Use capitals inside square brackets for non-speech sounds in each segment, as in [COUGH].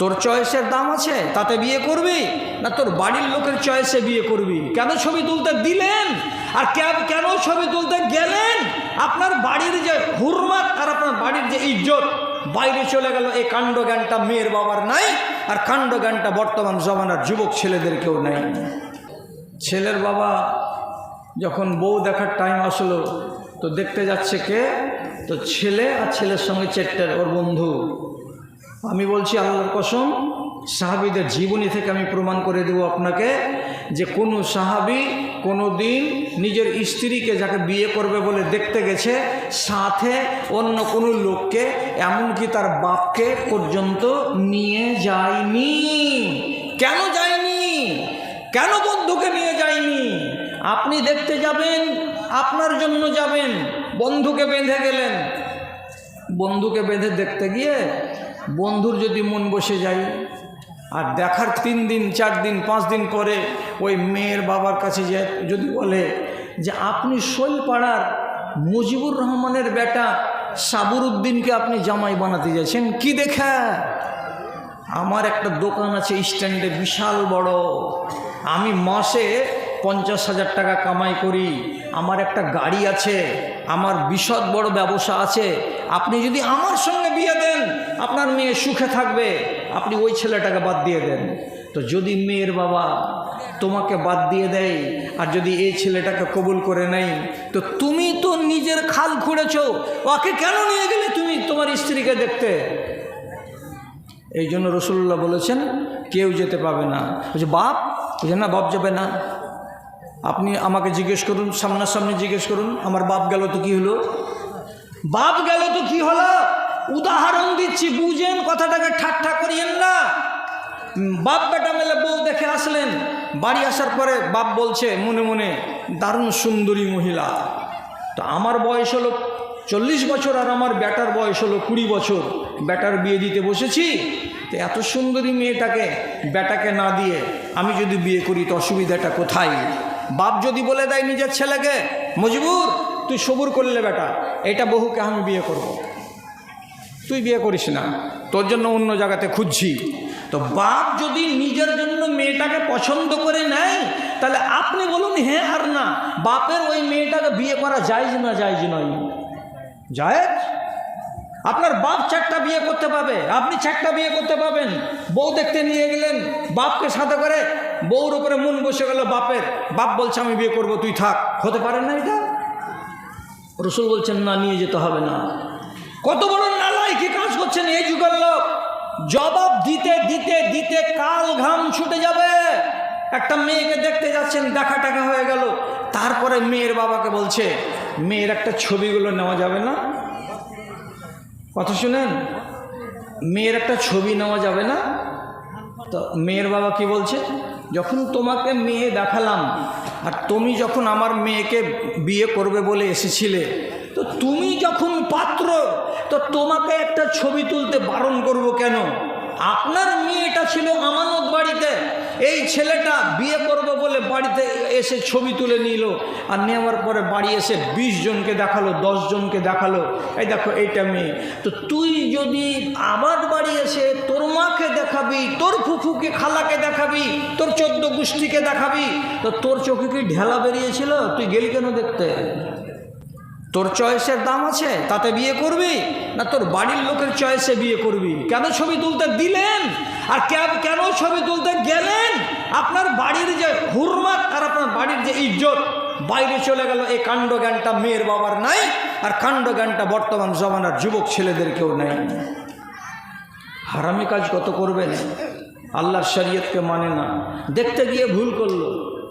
তোর চয়েসের দাম আছে, তাতে বিয়ে করবি? না তোর বাড়ির লোকের চয়েসে বিয়ে করবি? কেন ছবি তুলতে দিলেন? আর কেন ছবি তুলতে গেলেন? আপনার বাড়ির যে হুরমাত আর আপনার বাড়ির যে ইজ্জত, বাইরে চলে গেল এই কাণ্ড জ্ঞানটা মেয়ের বাবার নাই, আর কাণ্ড জ্ঞানটা বর্তমান জমানার যুবক ছেলেদের কেউ নাই। ছেলের বাবা যখন বউ দেখার টাইম আসলো, তো দেখতে যাচ্ছে কে? তো ছেলে আর ছেলের সঙ্গে চেট্টার ওর বন্ধু। আমি বলছি আল্লাহর কসম, সাহাবিদের জীবনী থেকে আমি প্রমাণ করে দেব আপনাকে যে কোনো সাহাবি কোনো দিন নিজের স্ত্রীকে যাকে বিয়ে করবে বলে দেখতে গেছে, সাথে অন্য কোনো লোককে, এমনকি তার বাপকে পর্যন্ত নিয়ে যায়নি। কেন যায়নি? কেন বন্ধুকে নিয়ে যায়নি? আপনি দেখতে যাবেন, আপনার জন্য যাবেন, বন্ধুকে বেঁধে গেলেন। বন্ধুকে বেঁধে দেখতে গিয়ে বন্ধুর যদি মন বসে যায়, আর দেখার তিন দিন, চার দিন, পাঁচ দিন পরে ওই মেয়ের বাবার কাছে যে যদি বলে যে আপনি শৈলপাড়ার মুজিবুর রহমানের বেটা সাবুর উদ্দিনকে আপনি জামাই বানাতে যাচ্ছেন, কি দেখা? আমার একটা দোকান আছে স্ট্যান্ডে, বিশাল বড়। আমি মাসে পঞ্চাশ হাজার টাকা কামাই করি। আমার একটা গাড়ি আছে, আমার বিশদ বড় ব্যবসা আছে। আপনি যদি আমার সঙ্গে বিয়ে দেন আপনার মেয়ে সুখে থাকবে, আপনি ওই ছেলেটাকে বাদ দিয়ে দেন। তো যদি মেয়ের বাবা তোমাকে বাদ দিয়ে দেয়, আর যদি এই ছেলেটাকে কবুল করে নেই তো তুমি তো নিজের খাল খুঁড়েছো, ওকে কেন নিয়ে গেলে তুমি তোমার স্ত্রীকে দেখতে? এই জন্য রসুল্লাহ বলেছেন, কেউ যেতে পাবে না। বলছে, বাপ? বলছে, না, বাপ যাবে না। আপনি আমাকে জিজ্ঞেস করুন, সামনাসামনি জিজ্ঞেস করুন, আমার বাপ গেল তো কি হলো? বাপ গেল তো কি হলো? উদাহরণ দিচ্ছি, বুঝেন কথাটাকে, ঠাট্টা করিয়েন না। বাপ বেটা মেলে বউ দেখে আসলেন, বাড়ি আসার পরে বাপ বলছে, মনে মনে, দারুণ সুন্দরী মহিলা। তো আমার বয়স হলো চল্লিশ বছর আর আমার ব্যাটার বয়স হলো কুড়ি বছর। ব্যাটার বিয়ে দিতে বসেছি, তো এত সুন্দরী মেয়েটাকে ব্যাটাকে না দিয়ে আমি যদি বিয়ে করি, তো অসুবিধাটা কোথায়? বাপ যদি বলে দেয় নিজের ছেলেকে, মজবুর, তুই সবুর করলে বেটা, এটা বহুকে আমি বিয়ে করব। তুই বিয়ে করিস না। তোর জন্য অন্য জায়গাতে খুঁজছি। তো বাপ যদি নিজের জন্য মেয়েটাকে পছন্দ করে নেয়, তাহলে আপনি বলুন হ্যাঁ আর না, বাপের ওই মেয়েটাকে বিয়ে করা যায় না যায় নয়? জায়েজ? আপনার বাপ চারটা বিয়ে করতে পাবে, আপনি চারটা বিয়ে করতে পাবেন। বউ দেখতে নিয়ে গেলেন, বাপকে সাথে করে বউর উপরে মন বসে গেল বাপের। বাপ বলছে, আমি বিয়ে করব, তুই থাক। হতে পারেন না এটা? রসুল বলছেন, না, নিয়ে যেতে হবে না। কত বড় নালাই কি কাজ করছেন এই যুগের লোক? জবাব দিতে দিতে দিতে কাল ঘাম ছুটে যাবে। একটা মেয়েকে দেখতে যাচ্ছেন, দেখা টাকা হয়ে গেল। তারপরে মেয়ের বাবাকে বলছে, মেয়ের একটা ছবিগুলো নেওয়া যাবে না? কথা শুনেন? মেয়ের একটা ছবি নেওয়া যাবে না? তো মেয়ের বাবা কি বলছে? যখন তোমাকে মেয়ে দেখালাম, আর তুমি যখন আমার মেয়েকে বিয়ে করবে বলে এসেছিলে, তো তুমি যখন পাত্র তো তোমাকে একটা ছবি তুলতে বারণ করব কেন? আপনার মেয়েটা ছিল আমানত বাড়িতে। এই ছেলেটা বিয়ে করবে বলে বাড়িতে এসে ছবি তুলে নিল আর নেওয়ার পরে বাড়ি এসে বিশ জনকে দেখাল, দশ জনকে দেখাল। এই দেখো, এইটা মেয়ে। তো তুই যদি আমার বাড়ি এসে তোর মাকে দেখাবি, তোর ফুফুকে, খালাকে দেখাবি, তোর চোদ্দ গোষ্ঠীকে দেখাবি, তো তোর চোখে কি ঢেলা বেরিয়েছিল? তুই গেলি কেন দেখতে? তোর চয়েসের দাম আছে, তাতে বিয়ে করবি? না তোর বাড়ির লোকের চয়েসে বিয়ে করবি? কেন ছবি তুলতে দিলেন? আর কেন ছবি তুলতে গেলেন? আপনার বাড়ির যে হুরমাত আর আপনার বাড়ির যে ইজ্জত, বাইরে চলে গেল এই কাণ্ড জ্ঞানটা মেয়ের বাবার নাই, আর কাণ্ড জ্ঞানটা বর্তমান জমানার যুবক ছেলেদের কেউ নেই। হারামি কাজ কত করবেন? আল্লাহর শরীয়তকে মানে না। দেখতে গিয়ে ভুল করল।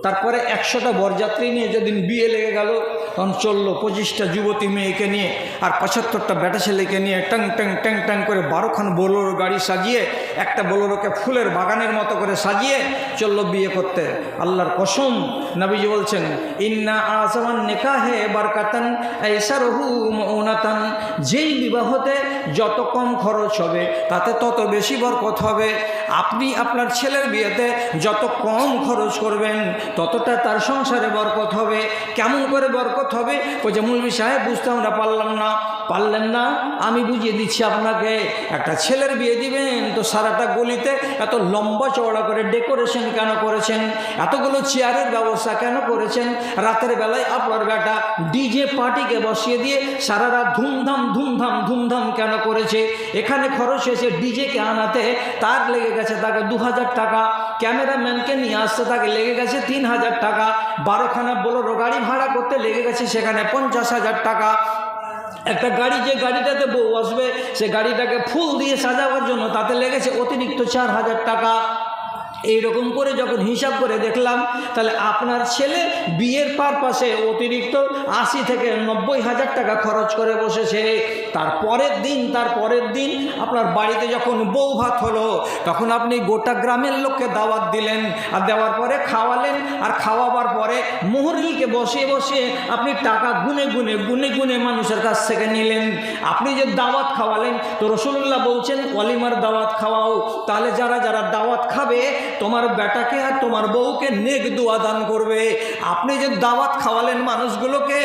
তারপরে একশোটা বরযাত্রী নিয়ে যেদিন বিয়ে লেগে গেল তখন চলল পঁচিশটা যুবতী মেয়েকে নিয়ে আর পঁচাত্তরটা বেটা ছেলেকে নিয়ে ট্যাং ট্যাং ট্যাং ট্যাং করে বারোখান বোলোরো গাড়ি সাজিয়ে একটা বোলোরোকে ফুলের বাগানের মতো করে সাজিয়ে চলল বিয়ে করতে। আল্লাহর কসম নবীজি বলছেন, ইন্না আজমান নেকাহে বারকাতান ऐसा রহু মৌনাতান যেই বিবাহতে যত কম খরচ হবে, তাতে তত বেশি বরকত হবে। আপনি আপনার ছেলের বিয়েতে যত কম খরচ করবেন, ততটা তার সংসারে বরকত হবে। কেমন করে বরকত হবে। ওই যে মুলবি সাহেব বুঝতে আমরা পারলাম না। পারলেন না? আমি বুঝিয়ে দিচ্ছি আপনাকে, একটা ছেলের বিয়ে দিবেন, তো সারাটা গলিতে এত লম্বা চওড়া করে ডেকোরেশন কেন করেছেন? এতগুলো চেয়ারের ব্যবস্থা কেন করেছেন? রাতের বেলায় আপনার বেটা ডিজে পার্টিকে বসিয়ে দিয়ে সারা রাত ধুমধাম ধুমধাম ধুমধাম কেন করেছে? এখানে খরচ হয়েছে ডিজেকে আনাতে, তার লেগে গেছে তাকে দু হাজার টাকা। ক্যামেরাম্যানকে নিয়ে আসতে তাকে লেগে গেছে তিন হাজার টাকা। বারোখানা বোলোরো গাড়ি ভাড়া করতে লেগে গেছে সেখানে পঞ্চাশ হাজার টাকা। একটা গাড়ি, যে গাড়িটাতে বউ আসবে সে গাড়িটাকে ফুল দিয়ে সাজাবার জন্য তাতে লেগেছে অতিরিক্ত চার হাজার টাকা। এইরকম করে যখন হিসাব করে দেখলাম, তাহলে আপনার ছেলে বিয়ের পারপাসে অতিরিক্ত আশি থেকে নব্বই হাজার টাকা খরচ করে বসেছে। তার পরের দিন, তার পরের দিন আপনার বাড়িতে যখন বউ ভাত হলো, তখন আপনি গোটা গ্রামের লোককে দাওয়াত দিলেন। আর দেওয়ার পরে খাওয়ালেন, আর খাওয়াবার পরে মোহরিলকে বসে বসে আপনি টাকা গুনে গুনে গুনে গুনে মানুষের কাছ থেকে নিলেন। আপনি যে দাওয়াত খাওয়ালেন, তো রসুল্লাহ বলছেন অলিমার দাওয়াত খাওয়াও। তাহলে যারা যারা দাওয়াত খাবে তোমার বেটাকে আর তোমার বউকে নেক দোয়া দান করবে। আপনি যে দাওয়াত খাওয়ালেন মানুষগুলোকে,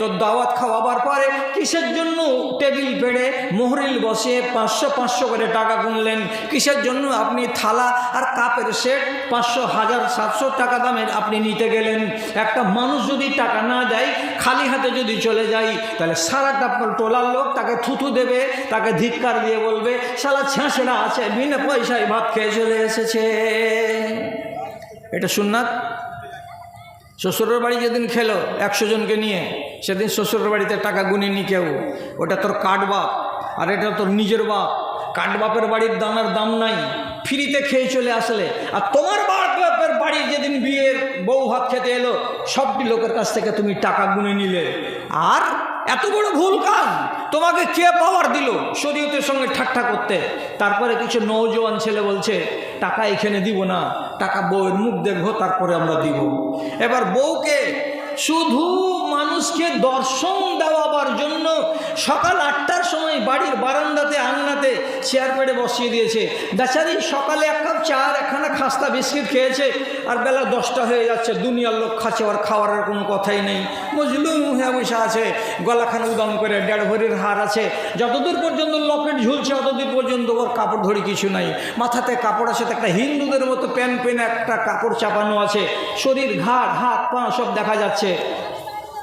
তো দাওয়াত খাওয়াবার পরে কিসের জন্য টেবিল পেড়ে মোহরিল বসে পাঁচশো পাঁচশো করে টাকা গুনলেন? কিসের জন্য আপনি থালা আর কাপের সেট পাঁচশো, হাজার, সাতশো টাকা দামের আপনি নিতে গেলেন? একটা মানুষ যদি টাকা না দেয়, খালি হাতে যদি চলে যায়, তাহলে সারাটা টোলার লোক তাকে থুথু দেবে, তাকে ধিক্কার দিয়ে বলবে সারা ছেঁচড়া আছে, বিনা পয়সায় ভাত খেয়ে চলে এসেছে। এটা সুন্নাত? শ্বশুরের বাড়ি যেদিন খেলো একশো জনকে নিয়ে, সেদিন শ্বশুরের বাড়িতে টাকা গুনিনি কেউ। ওটা তোর কাঠ বাপ, আর এটা তোর নিজের বাপ। কাঠ বাপের বাড়ির দানার দাম নাই, ফ্রিতে খেয়ে চলে আসলে। আর তোমার বাপ বাপের বাড়ির যেদিন বিয়ের বউ ভাত খেতে এলো, সবটি লোকের কাছ থেকে তুমি টাকা গুনে নিলে। আর এত বড় ভুল কাজ। তোমাকে কে পাওয়ার দিল? শরীয়তের সঙ্গে ঠাট্টা করতে। তারপরে কিছু নৌজওয়ান ছেলে বলছে, টাকা এখানে দিব না। টাকা বউয়ের মুখ দেখব, তারপরে আমরা দিব। এবার বউকে শুধু মানুষকে দর্শন দেওয়াবার জন্য সকাল আটটার সময় বাড়ির বারান্দাতে আন্নাতে চেয়ার পেড়ে বসিয়ে দিয়েছে। বেচারি সকালে এক কাপ চা আর একখানা খাস্তা বিস্কিট খেয়েছে আর বেলা দশটা হয়ে যাচ্ছে। দুনিয়ার লোক খাচ্ছে আর খাওয়ার কোনো কথাই নেই। বুঝলুম হ্যাঁ বসে আছে, গলাখানা উদম করে দেড় ভরির হার আছে। যতদূর পর্যন্ত লকেট ঝুলছে, অতদূর পর্যন্ত ওর কাপড় ধরি কিছু নাই। মাথাতে কাপড় আছে একটা হিন্দুদের মতো প্যান পেন একটা কাপড় চাপানো আছে। শরীর ঘাট হাত, পা সব দেখা যাচ্ছে।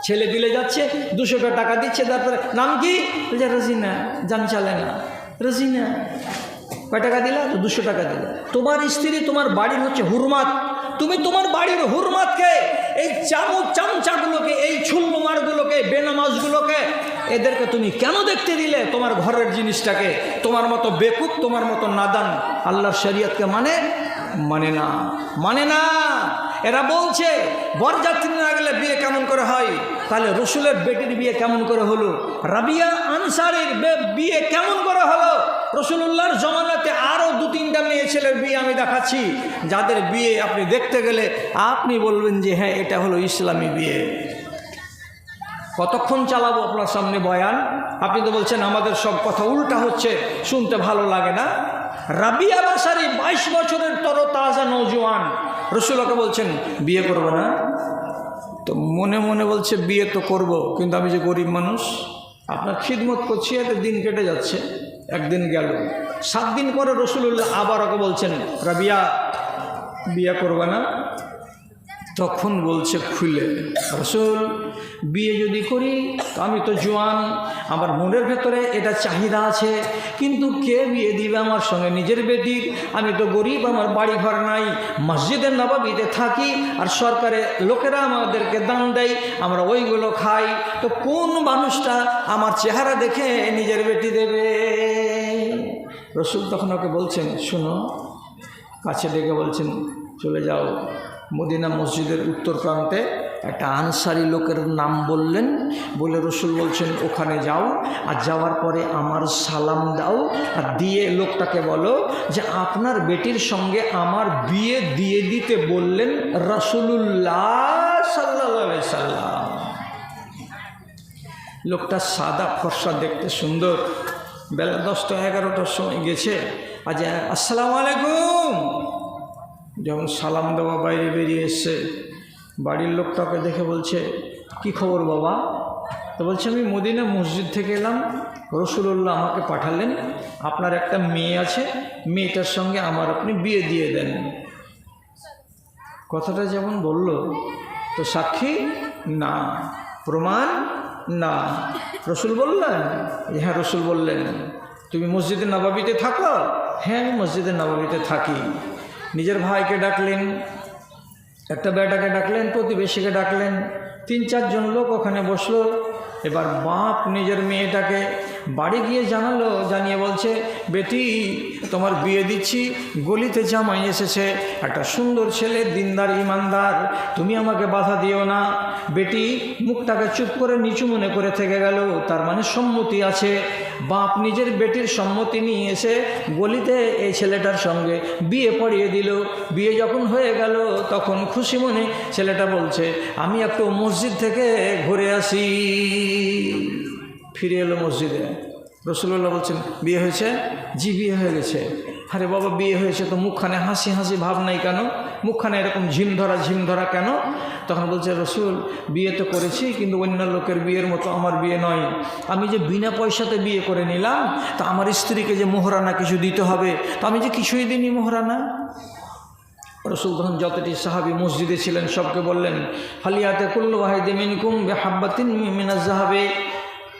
ছেলে দিলে যাচ্ছে, দুশো টাকা দিচ্ছে, তারপরে নাম কি? রজিনা, জান চালে না। রজিনা, কয় টাকা দিলা? তো দুশো টাকা দিলা। তোমার স্ত্রী তোমার বাড়ির হচ্ছে হুরমাত। তুমি তোমার বাড়ির হুরমাতকে, এই চামচ চামচাগুলোকে, এই ছুল্লুমারগুলোকে বেনামাজগুলোকে, এদেরকে তুমি কেন দেখতে দিলে তোমার ঘরের জিনিসটাকে? তোমার মতো বেকুব, তোমার মতো নাদান। আল্লাহর শরীয়তকে মানে মানে না। মানে না। এরা বলছে বরযাত্রী গেলে বিয়ে কেমন করে হয়? তাহলে রসুলের বেটির বিয়ে কেমন করে হলো? রাবিয়া আনসারের বিয়ে কেমন করে হলো? রসুল্লাহর জমানাতে আরও দু তিনটা মেয়ে ছেলের বিয়ে আমি দেখাচ্ছি, যাদের বিয়ে আপনি দেখতে গেলে আপনি বলবেন যে হ্যাঁ এটা হলো ইসলামী বিয়ে। কতক্ষণ চালাবো আপনার সামনে বয়ান? আপনি তো বলছেন আমাদের সব কথা উল্টা হচ্ছে, শুনতে ভালো লাগে না। রাবিয়া বাসারি বাইশ বছরের তর তাজা নৌজওয়ান রসুলকে বলছেন, বিয়ে করবে না? তো মনে মনে বলছে, বিয়ে তো করব, কিন্তু আমি যে গরিব মানুষ, আপনার খিদমত করছি, এতে দিন কেটে যাচ্ছে। একদিন গেল। সাত দিন পরে রসুল্লাহ আবার ওকে বলছেন, রাবিয়া, বিয়ে করবে না? তখন বলছে, খুলে। রসুল বিয়ে যদি করি আমি তো জোয়ান। আমার মনের ভেতরে এটা চাহিদা আছে। কিন্তু কে বিয়ে দিবে আমার সঙ্গে নিজের বেটির আমি তো গরিব, আমার বাড়ি ঘর নাই। মসজিদের নবাবিতে থাকি আর সরকারের লোকেরা আমাদেরকে দান দেয়, আমরা ওইগুলো খাই। তো কোন মানুষটা আমার চেহারা দেখে নিজের বেটি দেবে? রসুল তখন ওকে বলছেন, শুনো, কাছে ডেকে বলছেন, চলে যাও। মদিনা মসজিদের উত্তর প্রান্তে একটা আনসারি লোকের নাম বললেন, বলে রসুল বলছেন, ওখানে যাও আর যাওয়ার পরে আমার সালাম দাও। আর দিয়ে লোকটাকে বলো যে, আপনার বেটির সঙ্গে আমার বিয়ে দিয়ে দিতে বললেন রসুল্লাহ সাল্লা সাল্লাম। লোকটা সাদা ফর্সা দেখতে সুন্দর। বেলা দশটা, এগারোটার সময় গেছে। আজ, আসসালামু আলাইকুম। যখন সালাম দেওয়া বাইরে বেরিয়ে এসছে বাড়ির লোকটাকে দেখে বলছে, কি খবর বাবা? তো বলছে, আমি মদিনা মসজিদ থেকে এলাম। রসুল্লাহ আমাকে পাঠালেন। আপনার একটা মেয়ে আছে। মেয়েটার সঙ্গে আমার আপনি বিয়ে দিয়ে দেন। কথাটা যেমন বলল, তো সাক্ষী, না। প্রমাণ, না। রসুল বললেন হ্যাঁ রসুল বললেন, তুমি মসজিদে নবাবিতে থাকো? হ্যাঁ আমি মসজিদে নবাবিতে থাকি। নিজের ভাইকে ডাকলেন। একটা বেটাকে ডাকলেন প্রতিবেশীকে ডাকলেন। তিন চারজন লোক ওখানে বসল। এবার বাপ নিজের মেয়েটাকে বাড়ি গিয়ে জানালো, জানিয়ে বলছে, বেটি, তোমার বিয়ে দিচ্ছি, গলিতে জামাই এসেছে, একটা সুন্দর ছেলে, দিনদার, ইমানদার, তুমি আমাকে বাধা দিও না। বেটি, মুখটাকে চুপ করে নিচু মনে করে থেকে গেল, তার মানে সম্মতি আছে। বাপ নিজের বেটির সম্মতি নিয়ে এসে গলিতে এই ছেলেটার সঙ্গে বিয়ে পড়িয়ে দিল। বিয়ে যখন হয়ে গেল, তখন খুশি মনে ছেলেটা বলছে, আমি একটু মসজিদ থেকে ঘুরে আসি। ফিরে এলো মসজিদে। রসুল্লাহ বলছেন, বিয়ে হয়েছে? জি, বিয়ে হয়ে গেছে। আরে বাবা, বিয়ে হয়েছে তো মুখখানে হাসি হাসি ভাব নাই কেন? মুখখানে এরকম ঝিম ধরা ঝিম ধরা কেন? তখন বলছে, রসুল, বিয়ে তো করেছি, কিন্তু অন্য লোকের বিয়ের মতো আমার বিয়ে নয়। আমি যে বিনা পয়সাতে বিয়ে করে নিলাম, তা আমার স্ত্রীকে যে মোহরানা কিছু দিতে হবে, তো আমি যে কিছুই দিইনি মোহরানা? রসুল তখন যতটি সাহাবি মসজিদে ছিলেন, সবকে বললেন, ফালিয়াতে কুল্লু ওয়াহিদে মিনকুম বেহাব্বাতিন মিনাজ জাহাবে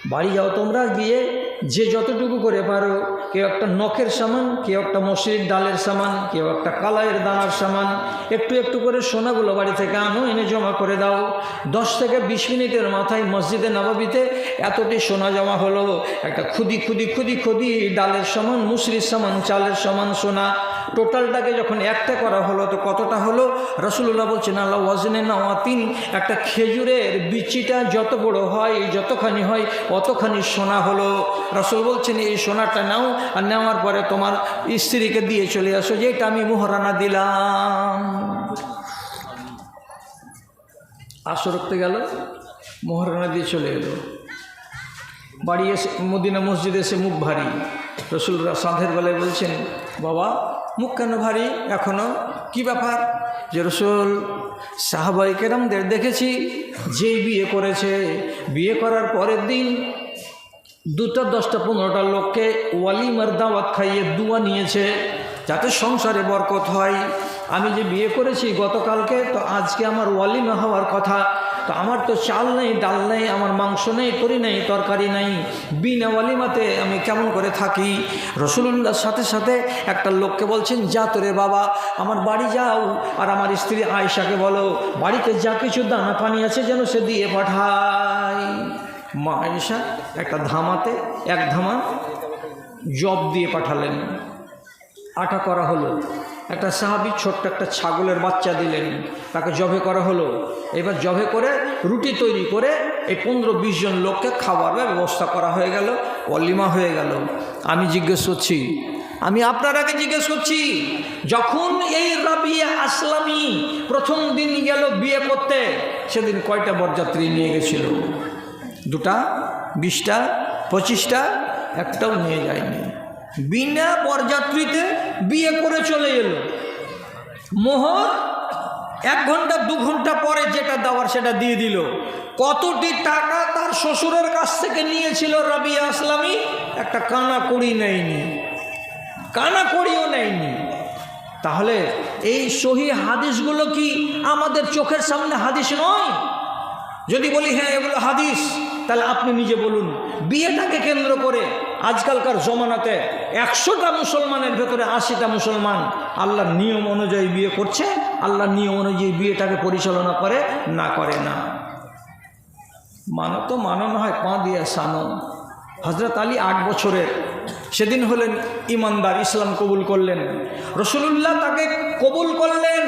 বাড়ি যাও তোমরা, গিয়ে যে যতটুকু করে পারো, কেউ একটা নখের সামান, কেউ একটা মসজিদ ডালের সামান, কেউ একটা কালাইয়ের দানার সামান, একটু একটু করে সোনাগুলো বাড়ি থেকে আনো, এনে জমা করে দাও। দশ থেকে বিশ মিনিটের মাথায় মসজিদে নবাবিতে এতটি সোনা জমা হলো। একটা খুদি খুদি খুদি খুদি ডালের সমান মুসরির সমান, চালের সমান, সোনা। টোটালটাকে যখন একটা করা হলো, তো কতটা হলো? রসুল্লাহ বলছেন, আল্লাহ ওয়াজনে নাওয়াতিন, একটা খেজুরের বিচিটা যত বড় হয়, যতখানি হয়, অতখানি সোনা হলো। রসুল বলছেন, এই সোনাটা নাও, আর নেওয়ার পরে তোমার স্ত্রীকে দিয়ে চলে আসো যে এটা আমি মোহরানা দিলাম। আসর গেল, মোহরানা দিয়ে চলে এলো। বাড়ি এসে, মদিনা মসজিদে এসে মুখ ভারী। রসুলরা সাঁধের বেলায় বলছেন, বাবা মুখ কেন ভারী এখনও কি ব্যাপার? যে রসুল সাহাবাই কেরামদের দেখেছি, যেই বিয়ে করেছে। বিয়ে করার পরের দিন দুটা, দশটা, পনেরোটা লোককে ওয়ালিমার দাওয়াত খাইয়ে দুয়া নিয়েছে, যাতে সংসারে বরকত হয়। আমি যে বিয়ে করেছি গতকালকে, তো আজকে আমার ওয়ালিমা হওয়ার কথা। তো আমার তো চাল নেই, ডাল নেই, আমার মাংস নেই তরি নেই, তরকারি নেই। বিনা ওয়ালিমাতে আমি কেমন করে থাকি? রসুল্লাহর সাথে সাথে একটা লোককে বলছেন, যা তোরে বাবা, আমার বাড়ি যাও। আর আমার স্ত্রী আয়সাকে বলো, বাড়িতে যা কিছু দানা পানি আছে যেন সে দিয়ে পাঠায়। মা আয়সা একটা ধামাতে, এক ধামা জব দিয়ে পাঠালেন। আটা করা হলো। একটা সাহাবি ছোট্ট একটা ছাগলের বাচ্চা দিলেন। তাকে জবে করা হলো। এবার জবে করে রুটি তৈরি করে এই পনেরো বিশ জন লোককে খাওয়ার ব্যবস্থা করা হয়ে গেল, অলিমা হয়ে গেল। আমি জিজ্ঞেস করছি, আমি আপনার আগে জিজ্ঞেস করছি, যখন এই রাবিয়া আসলামী প্রথম দিন গেল বিয়ে করতে, সেদিন কয়টা বরযাত্রী নিয়ে গেছিল? দুটা, বিশটা, পঁচিশটা, একটাও নিয়ে যায়নি। বিনা বরযাত্রীতে বিয়ে করে চলে এলো। মোহর এক ঘণ্টা, দু ঘণ্টা পরে যেটা দেওয়ার সেটা দিয়ে দিল। কতটি টাকা তার শ্বশুরের কাছ থেকে নিয়েছিল রবি আসলামী? একটা কানা কড়ি নেয়নি। কানা কড়িও নেয়নি। তাহলে এই সহি হাদিসগুলো কি আমাদের চোখের সামনে হাদিস নয়? যদি বলি হ্যাঁ এগুলো হাদিস, তাহলে আপনি নিজে বলুন। বিয়েটাকে কেন্দ্র করে আজকালকার জমানাতে একশোটা মুসলমানের ভেতরে আশিটা মুসলমান আল্লাহর নিয়ম অনুযায়ী বিয়ে করছে, আল্লাহর নিয়ম অনুযায়ী বিয়েটাকে পরিচালনা করে, না করে না। মানো তো মানো না হয়, পা দিয়ে সানো। হজরত আলী আট বছরের, সেদিন হলেন ইমানদার, ইসলাম কবুল করলেন। রসুলুল্লাহ তাকে কবুল করলেন,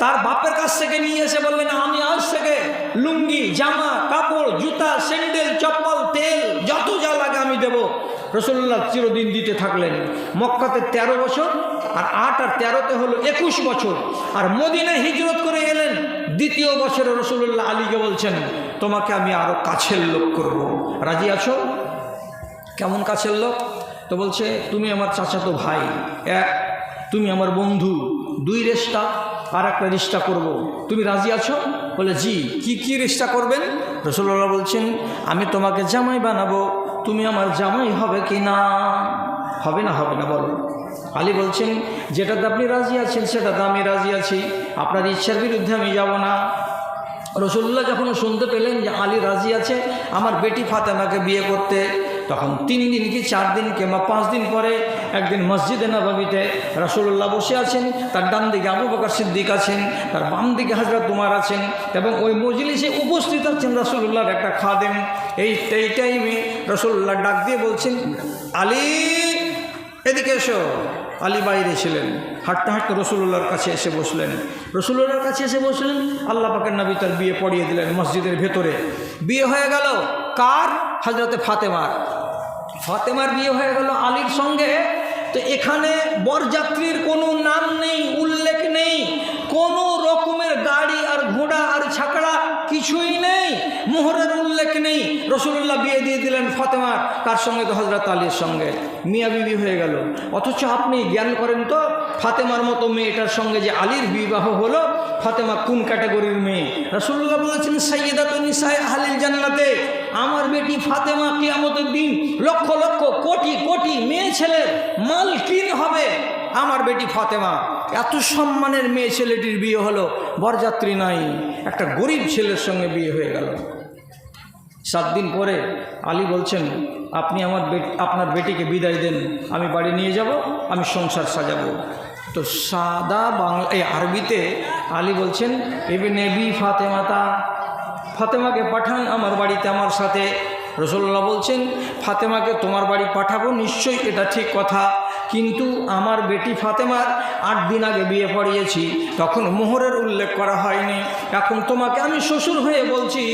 তার বাপের কাছ থেকে নিয়ে এসে বললেন, আমি আজ থেকে লুঙ্গি, জামা, কাপড়, জুতা, স্যান্ডেল, চপ্পল, তেল, যত যা লাগে আমি দেব। রসুল্লাহ চিরদিন দিতে থাকলেন। মক্কাতে ১৩ বছর, আর আট আর তেরোতে হলো একুশ বছর। আর মদিনায় হিজরত করে এলেন, দ্বিতীয় বছরে রসুল্লাহ আলীকে বলছেন, তোমাকে আমি আরও কাছের লোক করব। রাজি আছো? কেমন কাছের লোক? তো বলছে, তুমি আমার চাচাতো ভাই, এক, তুমি আমার বন্ধু, দুই রেস্তা আর একটা রিস্তা করব। তুমি রাজি আছো? বলে, জি, কি কি রিস্তা করবেন? রসুল্লাহ বলছেন, আমি তোমাকে জামাই বানাবো তুমি আমার জামাই হবে কি না? হবে না হবে না, বলো। আলী বলছেন, যেটাতে আপনি রাজি আছেন, সেটাতে আমি রাজি আছি। আপনার ইচ্ছার বিরুদ্ধে আমি যাব না। রসুল্লাহ যখন শুনতে পেলেন যে আলী রাজি আছে, আমার বেটি ফাতেমাকে বিয়ে করতে, তখন তিন দিন কি চার দিন কিংবা পাঁচ দিন পরে একদিন মসজিদে নবাবিতে রসুল্লাহ বসে আছেন, তার ডান দিকে আবু বকর সিদ্দিক আছেন, তার বাম দিকে হাজরা তোমার আছেন এবং ওই মজলিসে উপস্থিত আছেন রসুল্লাহর একটা খাদেম। এই এই টাইমে রসুল্লাহ ডাক দিয়ে বলছেন, আলী, এদিকে এসো। আলী বাইরে ছিলেন। হাঁটতে হাঁটতে রসুল্লাহর কাছে এসে বসলেন। রসুল্লাহর কাছে এসে বসলেন, আল্লাহ পাকের নবী তার বিয়ে পড়িয়ে দিলেন মসজিদের ভেতরে। বিয়ে হয়ে গেল কার? হজরতে ফাতেমার। ফাতেমার বিয়ে হয়ে গেল আলীর সঙ্গে। তো এখানে বরযাত্রীর কোনো নাম নেই, উল্লেখ নেই কোনো রকমের গাড়ি আর ঘোড়া আর ছাকড়া কিছুই নেই মোহরের উল্লেখ নেই রসুল্লাহ বিয়ে দিয়ে দিলেন ফাতেমার কার সঙ্গে তো হজরত আলীর সঙ্গে। মিয়া বিবি হয়ে গেল। অথচ আপনি জ্ঞান করেন তো, ফাতেমার মতো মেয়েটার সঙ্গে যে আলীর বিবাহ হলো, ফাতেমা কোন ক্যাটাগরির মেয়ে? রসুল্লাহ বলেছেন সৈয়দা তো নিসায় আহলিল জান্নাতে, আমার বেটি ফাতেমা কিয়ামতের দিন লক্ষ লক্ষ কোটি কোটি মেয়ে ছেলের মালকিন হবে। আমার বেটি ফাতেমা, এত সম্মানের মেয়ে ছেলেটির বিয়ে হলো, বরযাত্রী নাই, একটা গরিব ছেলের সঙ্গে বিয়ে হয়ে গেল। সাত দিন পরে আলী বলছেন, আপনি আমার আপনার বেটিকে বিদায় দেন, আমি বাড়ি নিয়ে যাব, আমি সংসার সাজাবো। তো সাদা বাংলা, এই আরবিতে আলী বলছেন, এবি নেবি ফাতেমাতা, ফাতেমাকে পাঠান আমার বাড়িতে, আমার সাথে। রসল্লাহ বলছেন, ফাতেমাকে তোমার বাড়ি পাঠাবো, নিশ্চয়ই এটা ঠিক কথা। কিন্তু আমার বেটি ফাতেমার আট দিন আগে বিয়ে পড়িয়েছি। তখন মোহরের উল্লেখ করা হয়নি। এখন তোমাকে আমি শ্বশুর হয়ে বলছি,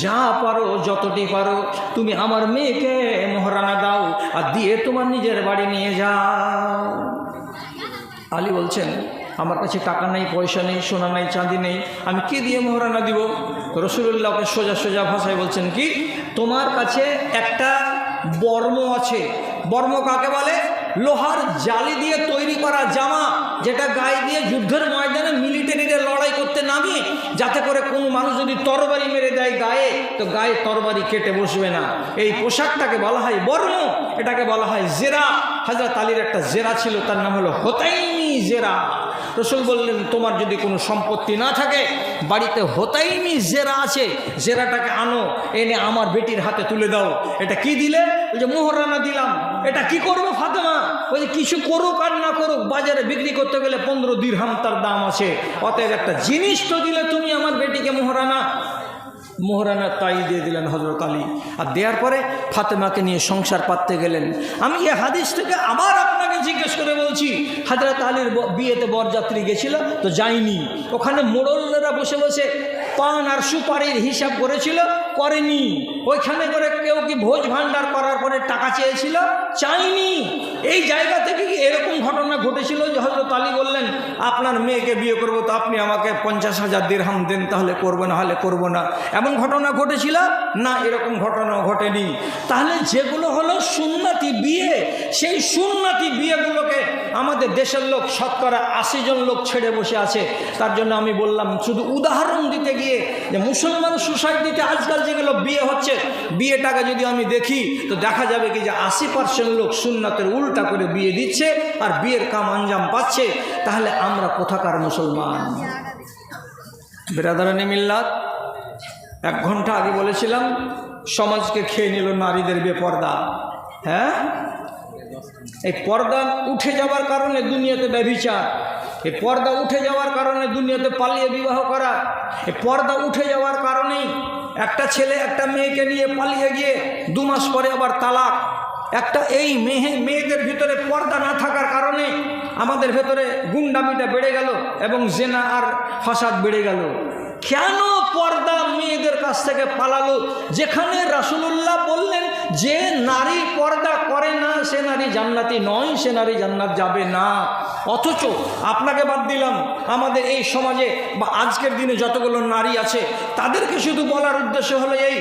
যা পারো, যতটি পারো, তুমি আমার মেয়েকে মোহরানা দাও আর দিয়ে তোমার নিজের বাড়ি নিয়ে যাও। আলী বলছেন, আমার কাছে টাকা নেই, পয়সা নেই, সোনা নেই, চাঁদি নেই। আমি কি দিয়ে মোহরানা দিব? রসুল্লাহকে সোজা সোজা ভাষায় বলছেন, কি? তোমার কাছে একটা বর্ম আছে। বর্ম কাকে বলে? লোহার জালি দিয়ে তৈরি করা জামা, যেটা গায়ে দিয়ে যুদ্ধের ময়দানে মিলিটারিরা লড়াই করতে নামে, যাতে করে কোনো মানুষ যদি তরবারি মেরে দেয় গায়ে, তো গায়ে তরবারি কেটে বসবে না। এই পোশাকটাকে বলা হয় বর্ম, এটাকে বলা হয় জেরা। হাজরত আলীর একটা জেরা ছিল, তার নাম হলো হোতাইনি জেরা। রসুল বললেন, তোমার যদি কোনো সম্পত্তি না থাকে, বাড়িতে হোতাইমি জেরা আছে, জেরাটাকে আনো, এনে আমার বেটির হাতে তুলে দাও। এটা কি দিলে? ওই যে মোহরানা দিলাম। এটা কি করব ফাতেমা? ওই যে কিছু করুক আর না করুক, বাজারে বিক্রি করতে গেলে পনেরো দিরহাম তার দাম আছে। অতএব একটা জিনিস তো দিলে তুমি আমার বেটিকে মোহরানা মোহরানা তাই দিয়ে দিলেন হজরত আলী। আর দেওয়ার পরে ফাতেমাকে নিয়ে সংসার পাততে গেলেন। আমি এই হাদিস থেকে আবার আপনাকে জিজ্ঞেস করে বলছি হাজরত আলীর বিয়েতে বরযাত্রী গেছিল তো যাইনি ওখানে মোড়লেরা বসে বসে পান আর সুপারির হিসাব করেছিল, করেনি। ওইখানে করে কেউ কি ভোজ ভাণ্ডার করার পরে টাকা চেয়েছিল? চাইনি। এই জায়গা থেকে কি এরকম ঘটনা ঘটেছিল যে হজরত আলী বললেন, আপনার মেয়েকে বিয়ে করব তো আপনি আমাকে পঞ্চাশ হাজার দিরহাম দেন, তাহলে করব, না হলে করব না। এমন ঘটনা ঘটেছিল? না, এরকম ঘটনা ঘটেনি। তাহলে যেগুলো হলো সুন্নাতি বিয়ে, সেই সুন্নাতি বিয়েগুলোকে আমাদের দেশের লোক, শতকরা আশি জন লোক ছেড়ে বসে আছে। তার জন্য আমি বললাম, শুধু উদাহরণ দিতে গিয়ে যে মুসলমান সোসাইটিতে আজকাল যেগুলো বিয়ে হচ্ছে বিয়ে টাকা যদি আমি দেখি, তো দেখা যাবে কি যে আশি পার্সেন্ট লোক সুন্নাতের উল্টা করে বিয়ে দিচ্ছে আর বিয়ের কাম আঞ্জাম পাচ্ছে। তাহলে আমরা কোথাকার মুসলমান? বেরাদারানি মিল্লাত, এক ঘণ্টা আগে বলেছিলাম, সমাজকে খেয়ে নিল নারীদের বেপর্দা। হ্যাঁ? এই পর্দা উঠে যাওয়ার কারণে দুনিয়াতে ব্যভিচার। এই পর্দা উঠে যাওয়ার কারণে দুনিয়াতে পালিয়ে বিবাহ করা। এই পর্দা উঠে যাওয়ার কারণেই একটা ছেলে একটা মেয়েকে নিয়ে পালিয়ে গিয়ে দু মাস পরে আবার তালাক। একটা এই মেয়ে মেয়েদের ভিতরে পর্দা না থাকার কারণে আমাদের ভেতরে গুন্ডামিটা বেড়ে গেল এবং জেনা আর ফাসাদ বেড়ে গেল। কেন পর্দা মেয়েদের কাছ থেকে পালালো? যেখানে রাসুলুল্লাহ বললেন, যে নারী পর্দা করে না, সে নারী জান্নাতি নয়, সে নারী জান্নাত যাবে না। অথচ আপনাকে বাদ দিলাম, আমাদের এই সমাজে বা আজকের দিনে যতগুলো নারী আছে, তাদেরকে শুধু বলার উদ্দেশ্য হলো এই,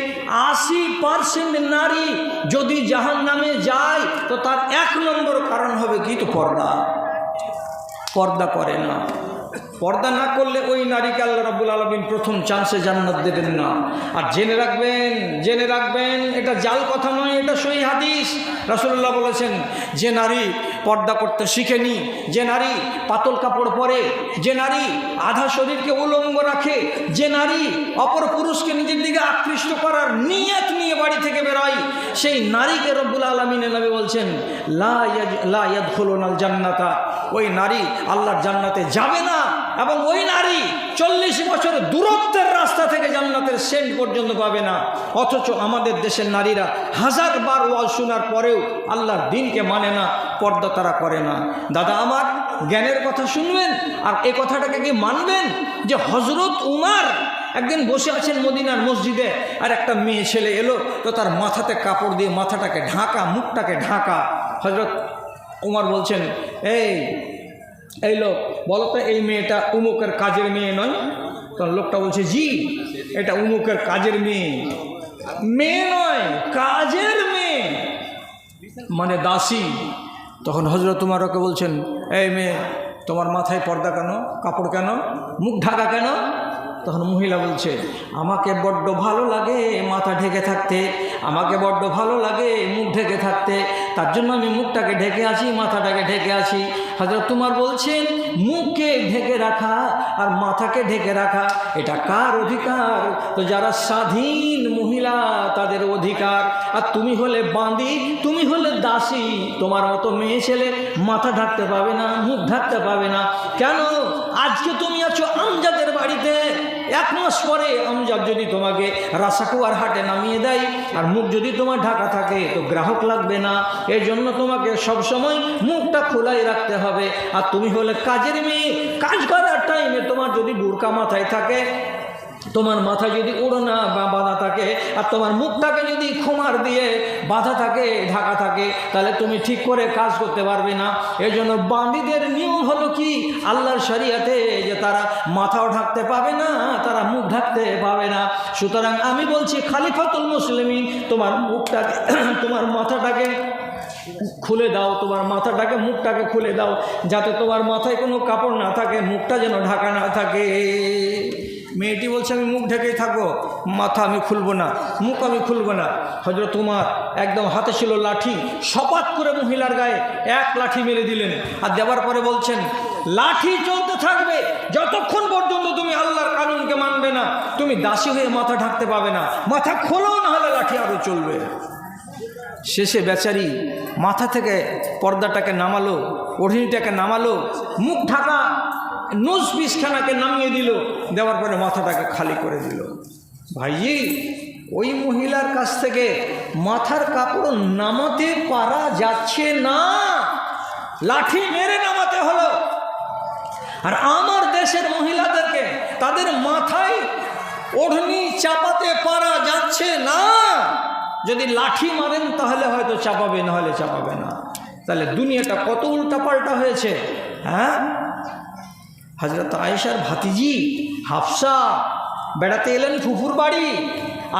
আশি পার্সেন্ট নারী যদি জাহান নামে যায়, তো তার এক নম্বর কারণ হবে কি তো পর্দা। পর্দা করে না। পর্দা না করলে ওই নারীকে আল্লাহ রাবুল আলমিন প্রথম চান্সে জান্নাত দেবেন না। আর জেনে রাখবেন জেনে রাখবেন, এটা জাল কথা নয়, এটা সই হাদিস। রাসুল্লাহ বলেছেন, যে নারী পর্দা করতে শিখেনি। যে নারী পাতল কাপড় পরে, যে নারী আধা শরীরকে উলঙ্গ রাখে, যে নারী অপর পুরুষকে নিজের দিকে আকৃষ্ট করার নিয়ত নিয়ে বাড়ি থেকে বেরোয়, সেই নারীকে রব্বুল আলমিনে নবী বলছেন, লা ইয়াজ- লা ইয়াদখুলুনাল জান্নাতা। ওই নারী আল্লাহর জান্নাতে যাবে না এবং ওই নারী চল্লিশ বছর দূরত্বের রাস্তা থেকে জান্নাতের সেন্ট পর্যন্ত পাবে না। অথচ আমাদের দেশের নারীরা হাজার বার ওয়াজ শোনার পরেও আল্লাহর দিনকে মানে না, পর্দা তারা করে না। দাদা, আমার জ্ঞানের কথা শুনবেন? আর এ কথাটাকে কি মানবেন? যে হজরত উমার একদিন বসে আছেন মদিনার মসজিদে, আর একটা মেয়ে ছেলে এলো, তো তার মাথাতে কাপড় দিয়ে মাথাটাকে ঢাকা, মুখটাকে ঢাকা। হজরত উমার বলছেন, এই এই লোক, বলো তো এই মেয়েটা উমুকের কাজের মেয়ে নয়? তখন লোকটা বলছে, জি, এটা উমুকের কাজের মেয়ে। মেয়ে নয়, কাজের মেয়ে। মানে দাসী। তখন হজরত তোমার ওকে বলছেন, এই মেয়ে, তোমার মাথায় পর্দা কেন? কাপড় কেন? মুখ ঢাকা কেন? তখন মহিলা বলছে, আমাকে বড্ড ভালো লাগে মাথা ঢেকে থাকতে, আমাকে বড্ড ভালো লাগে মুখ ঢেকে থাকতে, তার জন্য আমি মুখটাকে ঢেকে আছি মাথাটাকে ঢেকে আছি হজরত তোমার বলছেন, মুখকে ঢেকে রাখা আর মাথাকে ঢেকে রাখা, এটা কার অধিকার? তো যারা স্বাধীন মহিলা, তাদের অধিকার। আর তুমি হলে বাঁধি তুমি হলে দাসী, তোমার মতো মেয়ে ছেলে মাথা ঢাকতে পাবে না, মুখ ঢাকতে পাবে না। কেন? আজকে তুমি আছো আমজাদের বাড়িতে। এক মাস পরে আমজাদ যদি তোমাকে রাসাকুয়ার হাটে নামিয়ে দেয়, আর মুখ যদি তোমার ঢাকা থাকে, তো গ্রাহক লাগবে না। এর জন্য তোমাকে সবসময় মুখটা খোলাই রাখতে হবে। আর তুমি হলে কাজের মেয়ে, কাজ করার টাইমে তোমার যদি বুড়কা মাথায় থাকে তোমার মাথা যদি ওড়না বা বাঁধা থাকে, আর তোমার মুখটাকে যদি খোমার দিয়ে বাঁধা থাকে, ঢাকা থাকে, তাহলে তুমি ঠিক করে কাজ করতে পারবে না। এই জন্য বান্দিদের নিয়ম হলো কি? আল্লাহর শরিয়াতে যে তারা মাথাও ঢাকতে পাবে না, তারা মুখ ঢাকতে পাবে না। সুতরাং আমি বলছি, খালিফাতুল মুসলিমি তোমার মুখটাকে, [CLEARS THROAT] তোমার মাথাটাকে খুলে দাও, তোমার মাথাটাকে, মুখটাকে খুলে দাও, যাতে তোমার মাথায় কোনো কাপড় না থাকে, মুখটা যেন ঢাকা না থাকে। মেয়েটি বলছে, আমি মুখ ঢেকেই থাকব, মাথা আমি খুলবো না, মুখ আমি খুলবো না। হজরত তোমার একদম হাতে ছিল লাঠি, সপাত করে মহিলার গায়ে এক লাঠি মেরে দিলেন। আর দেওয়ার পরে বলছেন, লাঠি চলতে থাকবে, যতক্ষণ পর্যন্ত তুমি আল্লাহর কানুনকে মানবে না, তুমি দাসী হয়ে মাথা ঢাকতে পাবে না। মাথা খোলো না হলে লাঠি আরও চলবে। শেষে বেচারি মাথা থেকে পর্দাটাকে নামালো ওढ़নিটাকে নামালো, মুখ ঢাকা নোজ পিসখানাকে নামিয়ে দিল, দেওয়ার পরে মাথাটাকে খালি করে দিল। ভাইজি, ওই মহিলার কাছ থেকে মাথার কাপড় নামাতে পারা যাচ্ছে না। লাঠি মেরে নামাতে হলো। আর আমার দেশের মহিলাদেরকে তাদের মাথায় ওঢনি চাপাতে পারা যাচ্ছে না। যদি লাঠি মারেন তাহলে হয়তো চাপাবে, না হলে চাপাবে না। তাহলে দুনিয়াটা কত উল্টাপাল্টা হয়েছে হ্যাঁ? হজরত আয়েশার ভাতিজি হাফসা বেড়াতে এলেন ফুফুর বাড়ি।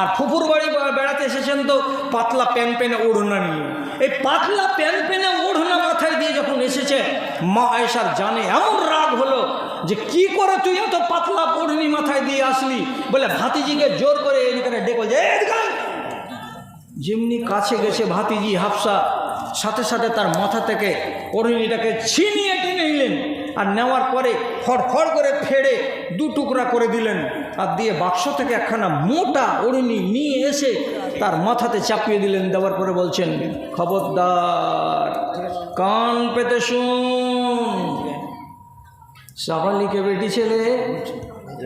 আর ফুফুর বাড়ি বেড়াতে এসেছেন তো পাতলা প্যান পেনে ওড়না নিয়ে। এই পাতলা প্যান পেনে ওড়না মাথায় দিয়ে যখন এসেছে, মা আয়েশার জানে এমন রাগ হলো যে কি করে তুই এত পাতলা পড়নি মাথায় দিয়ে আসলি? বলে ভাতিজিকে জোর করে এখানে ডেকে যে যেমনি কাছে গেছে ভাতিজি হাফসা, সাথে সাথে তার মাথা থেকে ওড়নিটাকে ছিনিয়ে টেনে নিলেন। আর নেওয়ার পরে ফড়ফড় করে ফেড়ে দু টুকরা করে দিলেন। আর দিয়ে বাক্স থেকে একখানা মোটা অরুণী নিয়ে এসে তার মাথাতে চাপিয়ে দিলেন। দেওয়ার পরে বলছেন, খবরদার, কান পেতে শুন। সাবালিকে বেটি ছেলে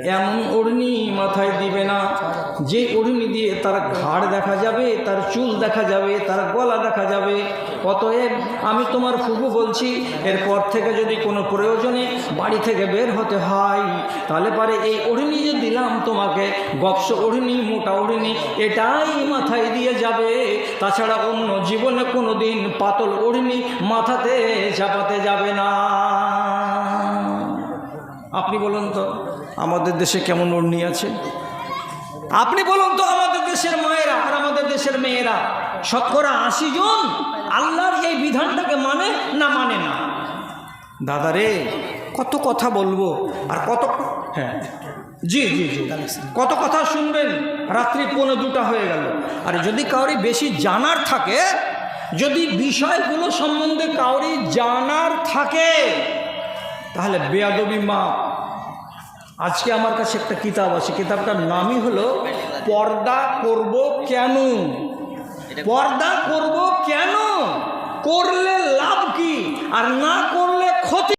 এমন ওড়নি মাথায় দিবে না। যে ওড়নি দিয়ে তার ঘাড় দেখা যাবে, তার চুল দেখা যাবে, তার গলা দেখা যাবে। অতএব আমি তোমার ফুবু বলছি, এরপর থেকে যদি কোনো প্রয়োজনে বাড়ি থেকে বের হতে হয়, তাহলে পারে এই ওড়নি যে দিলাম তোমাকে গপস ওড়নি মোটা ওড়নি এটাই মাথায় দিয়ে যাবে। তাছাড়া অন্য জীবনে কোনো দিন পাতল ওড়নি মাথাতে চাপাতে যাবে না। আপনি বলুন তো। আমাদের দেশে কেমন ওড়নি আছে? আপনি বলুন তো আমাদের দেশের মায়েরা আর আমাদের দেশের মেয়েরা, শতকরা আশি জন আল্লাহর এই বিধানটাকে মানে না মানে না? দাদা রে, কত কথা বলব আর কত হ্যাঁ জি জি জি, কত কথা শুনবেন, রাত্রি পৌনে দুটা হয়ে গেল। আর যদি কাউরি বেশি জানার থাকে, যদি বিষয়গুলো সম্বন্ধে কাউরি জানার থাকে, তাহলে বেয়াদবি মা আজকে আমার কাছে একটা কিতাব আছে। কিতাবটার নামই হলো, পর্দা করব কেন? পর্দা করব কেন? করলে লাভ কি? আর না করলে ক্ষতি